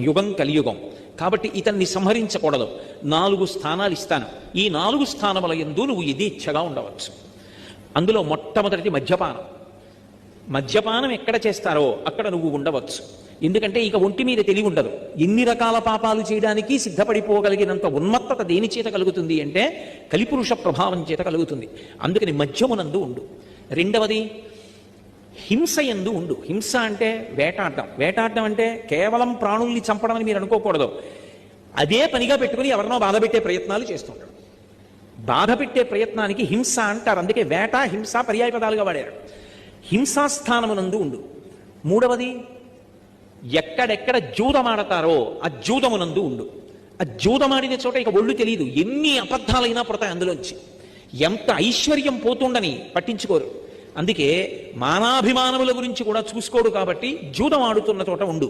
యుగం కలియుగం. కాబట్టి ఇతన్ని సంహరించకూడదు. నాలుగు స్థానాలు ఇస్తాను. ఈ నాలుగు స్థానముల ఎందు నువ్వు యథేచ్ఛగా ఉండవచ్చు. అందులో మొట్టమొదటిది మద్యపానం. మద్యపానం ఎక్కడ చేస్తారో అక్కడ నువ్వు ఉండవచ్చు. ఎందుకంటే ఇక ఒంటి మీద తెలివి ఉండదు. ఎన్ని రకాల పాపాలు చేయడానికి సిద్ధపడిపోగలిగినంత ఉన్మత్తత దేని చేత కలుగుతుంది అంటే కలిపురుష ప్రభావం చేత కలుగుతుంది. అందుకని మద్యమునందు ఉండు. రెండవది హింస ఎందు ఉండు. హింస అంటే వేటాడడం వేటాడడం అంటే కేవలం ప్రాణుల్ని చంపడం అని మీరు అనుకోకూడదు. అదే పనిగా పెట్టుకుని ఎవరినో బాధ పెట్టే ప్రయత్నాలు చేస్తుంటాడు. బాధ పెట్టే ప్రయత్నానికి హింస అంటారు. అందుకే వేట హింస పర్యాయ పదాలుగా వాడారు. హింసాస్థానమునందు ఉండు. మూడవది ఎక్కడెక్కడ జూదమాడతారో ఆ జూదమునందు ఉండు. ఆ జూదమాడిన చోట ఇక ఒళ్ళు తెలియదు ఎన్ని అబద్ధాలైనా పుడతాయి అందులోంచి. ఎంత ఐశ్వర్యం పోతుండని పట్టించుకోరు. అందుకే మానాభిమానముల గురించి కూడా చూసుకోడు కాబట్టి జూదం ఆడుతున్న చోట ఉండు.